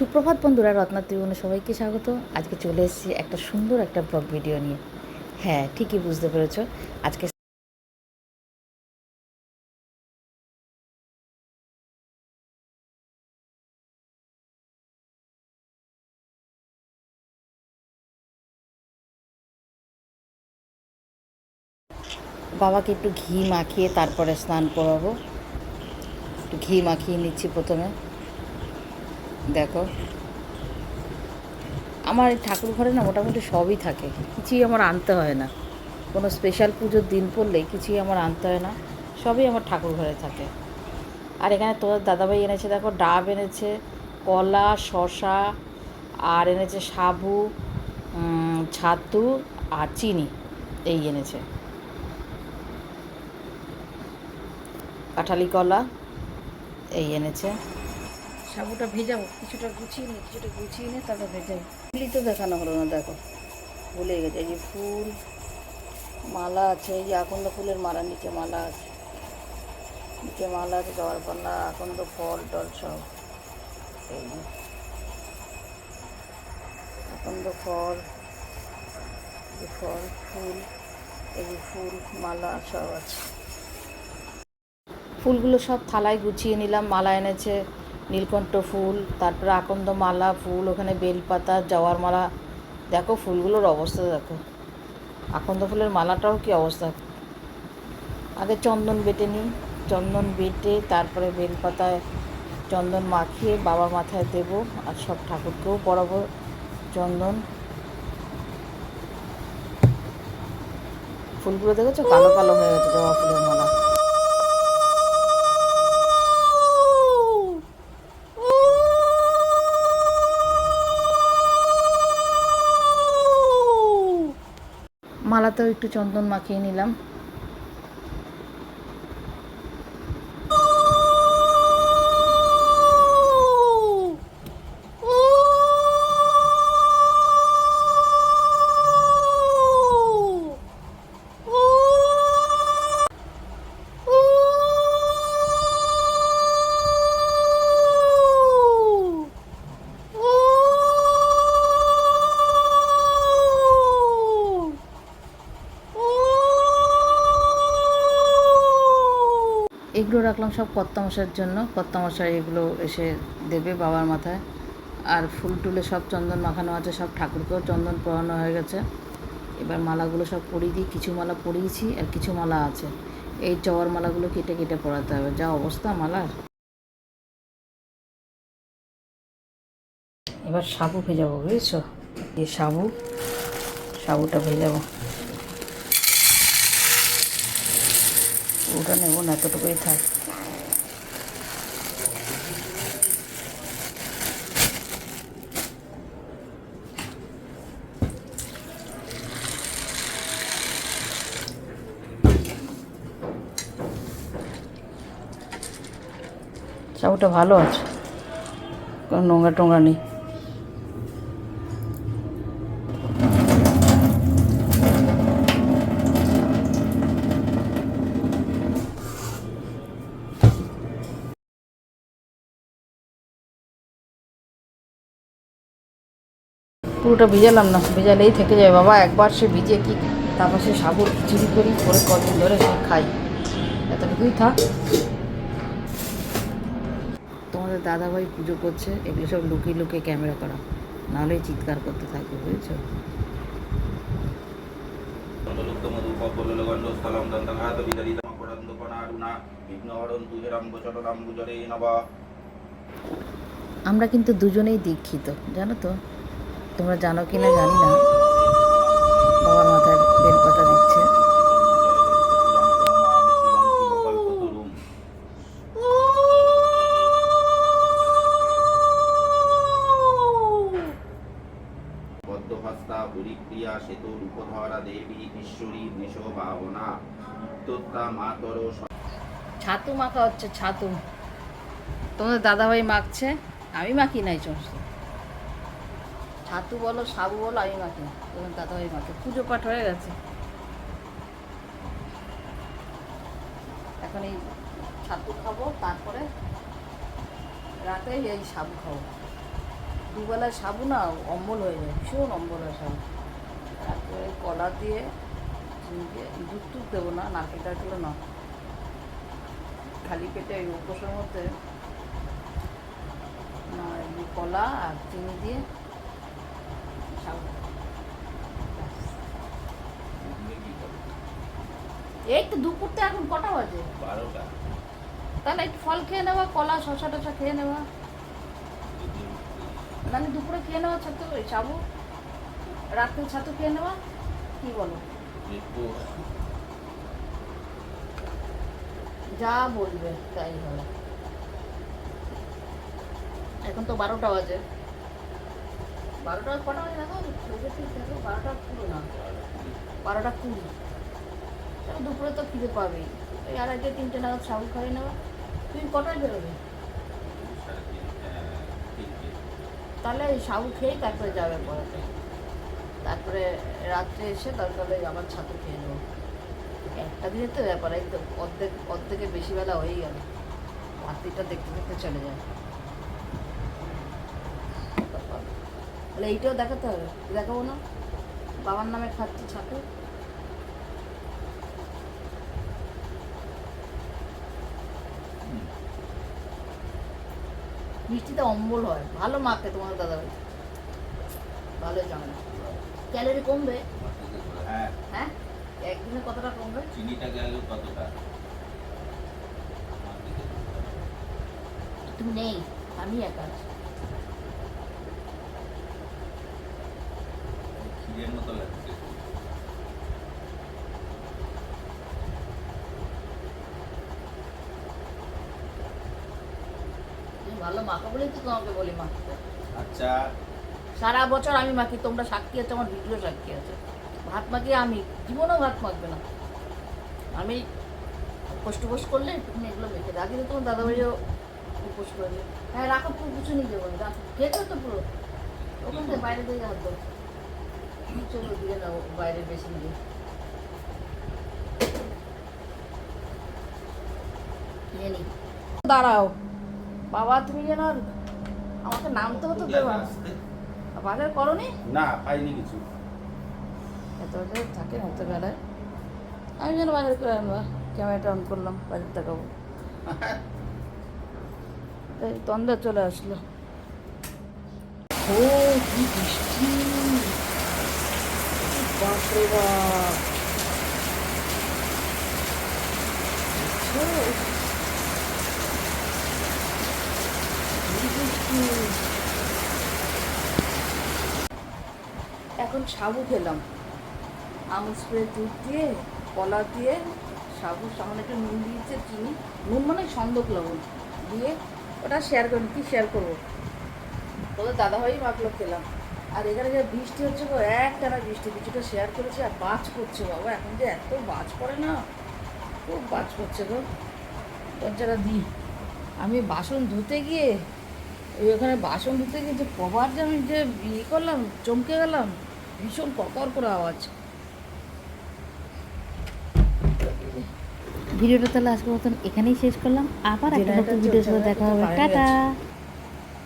সুপ্রভাত বন্ধুরা রত্না ত্রিভুবনে সবাইকে স্বাগত। আজকে চলে এসেছি একটা সুন্দর একটা ব্লগ ভিডিও নিয়ে। হ্যাঁ ঠিকই বুঝতে পেরেছ। আজকে বাবাকে একটু ঘি মাখিয়ে তারপরে স্নান করাবো। একটু ঘি মাখিয়ে নিচ্ছি প্রথমে। দেখো। আমার ঠাকুর ঘরে না মোটামুটি সবই থাকে। কিছুই আমার আনতে হয় না। কোনো স্পেশাল পুজোর দিন পড়লে কিছুই আমার আনতে হয় না। সবই আমার ঠাকুর ঘরে থাকে। আর এখানে তোর দাদাভাই এনেছে, দেখো, ডাব এনেছে, কলা শশা আর এনেছে সাবু ছাতু আর চিনি। এই এনেছে। কাঁঠালি কলা, এই এনেছে। সাবুটা ভেজাবো, কিছুটা গুছিয়ে নিই কিছুটা গুছিয়ে নিয়ে তারপর ভেজাবো ফুলই তো দেখানো হলো না, দেখো। ভুলে গেছে, এই যে ফুল, মালা আছে, এই যে আকন্দ ফুলের মালা, নিচে মালা আছে। নিচে মালা আছে জবার পাল্লা আকন্দ ফল, টল সব। এই আকন্দ ফল ফল, ফুল, এই ফুল, মালা সব আছে। ফুলগুলো সব থালায় গুছিয়ে নিলাম, মালা এনেছে। নীলকণ্ঠ ফুল, তারপরে আকন্দ মালা ফুল, ওখানে বেলপাতা জওয়ার মালা দেখো ফুলগুলোর অবস্থা, দেখো। আকন্দ ফুলের মালাটাও কি অবস্থা? আগে চন্দন বেটে নিই। চন্দন বেটে, তারপরে বেলপাতায় চন্দন মাখিয়ে বাবার মাথায় দেবো আর সব ঠাকুরকেও পরাবো চন্দন। ফুলগুলো দেখেছ? কালো কালো হয়ে গেছে জবা ফুলের মালা। মালাতেও একটু চন্দন মাখিয়ে নিলাম। রাখলাম সব কর্তামশার জন্য। কর্তামশাই এগুলো এসে দেবে বাবার মাথায়। আর ফুল টুলে সব চন্দন মাখানো আছে, সব ঠাকুরকেও চন্দন পরানো হয়ে গেছে। এবার মালাগুলো সব পরিয়ে দিই, কিছু মালা পরিয়েছি আর কিছু মালা আছে। এই জওয়ার মালাগুলো কেটে কেটে পরাতে হবে, যা অবস্থা মালার। এবার সাবু ভেজাবো, বুঝেছ? এই সাবু, সাবুটা ভেজাবো। ওটা নেব না এতটুকুই থাক। চাউটা ভালো আছে কোনো নোংরা টোংরা নেই। পুরোটা ভিজালাম না, ভিজালেই থেকে যায়। বাবা, একবার সে ভিজে কি, তারপর সে সাবুর খিচুড়ি করি, করে কদিন ধরে সে খাই। এতটুকুই থাক। তোমাদের দাদাভাই পুজো করছে, এগুলো সব লুকিয়ে লুকিয়ে ক্যামেরা করা। নাহলে চিৎকার করতে থাকবে, বুঝেছ? আমরা কিন্তু দুজনেই দীক্ষিত, জানো তো? তোমরা জানো কি না জানি না। বাবার মাথায় বেলপাতা দিচ্ছে। বদ্ধহস্তা হরিপ্রিয়া সেতু রূপধরা দেবী ঈশ্বরী ভাবনা। মাতর ছাতু মাখা হচ্ছে ছাতু। তোমাদের দাদাভাই মাখছে আমি মাখি নাই সমস্ত। ছাতু বলো, সাবু বলো, আমি না। তোমার দাদাভাই মাকে পুজো পাঠ হয়ে গেছে। এখন এই ছাতু খাব, তারপরে রাতে এই সাবু খাব। দুবেলায় সাবু না, অম্বল হয়ে যায়, ভীষণ অম্বল হয় সাবু। তারপরে কলা দিয়ে দুধ টুধ দেবো না নারকেল টারকেলও না। খালি পেটে ওই উপোসের মধ্যে কলা আর চিনি দিয়ে সাবু ব্যাস। দুপুরে কি করো? এই তো দুপুরটা এখন কটা বাজে? বারোটা। তাহলে একটু ফল খেয়ে নেওয়া কলা শশা টশা খেয়ে নেওয়া। মানে দুপুরে খেয়ে নেওয়া ছাতু সাবু রাত্রে ছাতু খেয়ে নেওয়া কি বলো? যা বলবে তাই হবে। এখন তো বারোটা বাজে। বারোটা কটা বাজে দেখো? দেখো বারোটা পুরো না। বারোটা কুড়ি। দুপুরে তো খিদে পাবেই। ওই আড়াইটে তিনটে নাগাদ সাবু খাইয়ে নেওয়া। তুমি কটায় বেরোবে? তাহলে সাবু খেয়েই তারপরে যাবে পড়াতে। তারপরে রাত্রে এসে তারপরে আবার ছাতু খেয়ে নেব। একটা দিনের তো ব্যাপার, এই তো অর্ধেক অর্ধেকের বেশি বেলা হয়েই গেল। রাত্রিটা দেখতে দেখতে চলে যায়। তাহলে এইটাও দেখাতে হবে। দেখাবো না? বাবার নামে খাচ্ছি ছাতু। মিষ্টিতে অম্বল হয়। ভালো মাখে তোমার দাদা ভাই। ভালো জানে। ক্যালোরি কমবে? হ্যাঁ। হ্যাঁ? একদিনে কতটা কমবে? চিনিটা গেল কতটা? তুমি নেই। আমি একা। ক্ষীরের মতো ভালো মাখা বলেই তো তোমাকে বলি মাখতে। আচ্ছা। সারা বছর আমি মাখি তোমরা সাক্ষী আছে আমার ভিডিও সাক্ষী আছে। ভাত মাখি আমি জীবনেও ভাত মাখবে না। আমি টুপোস করলে একটুখানি এগুলো মেখে আগে তো তোমার দাদাবাড়িও উপোস করেছে হ্যাঁ রাখো পুরো কিছু নিয়ে যাব। রাখো খেয়েছো তো পুরো। ওখান থেকে বাইরে থেকে হাত দাও চলো দিয়ে দাও বাইরে বেশি নিয়ে দাঁড়াও। বাবা তুমি যেন আর আমাকে নামতে হতো দেবা? বাজার করনি? না পাইনি কিছু। এত বাজার থাকে না এত বেলায়। আমি যেন বাজার করে আনবা ক্যামেরাটা অন করলাম বাজার দেখাবো। এই তন্দা চলে আসলো। ও কি বৃষ্টি! বাপরে বাপ দেখছ? কি বৃষ্টি এখন সাবু খেলাম। আমুল স্প্রে, দুধ দিয়ে, কলা দিয়ে, সাবু সামনে একটু নুন দিয়েছে, চিনি। নুন মানে সন্দক লবণ। দিয়ে ওটা শেয়ার করেন কি শেয়ার করব? তোদের দাদাভাই মাখলো খেলাম। আর এখানে যে বৃষ্টি হচ্ছে গো এক টানা বৃষ্টি। কিছুটা শেয়ার করেছে আর বাজ করছে বাবা। এখন যে এত বাজ পড়ে না, খুব বাজ করছে গো। দরজাটা দিই আমি বাসন ধুতে গিয়ে, ওই ওখানে বাসন ধুতে গিয়ে যে কবার যে আমি যে ইয়ে করলাম, চমকে গেলাম ভীষণ ককর করে আওয়াজ। ভিডিওটা তাহলে আজকের মতন এখানেই শেষ করলাম। আবার একটা নতুন ভিডিও ভিডিওর সাথে দেখা হবে। টাটা।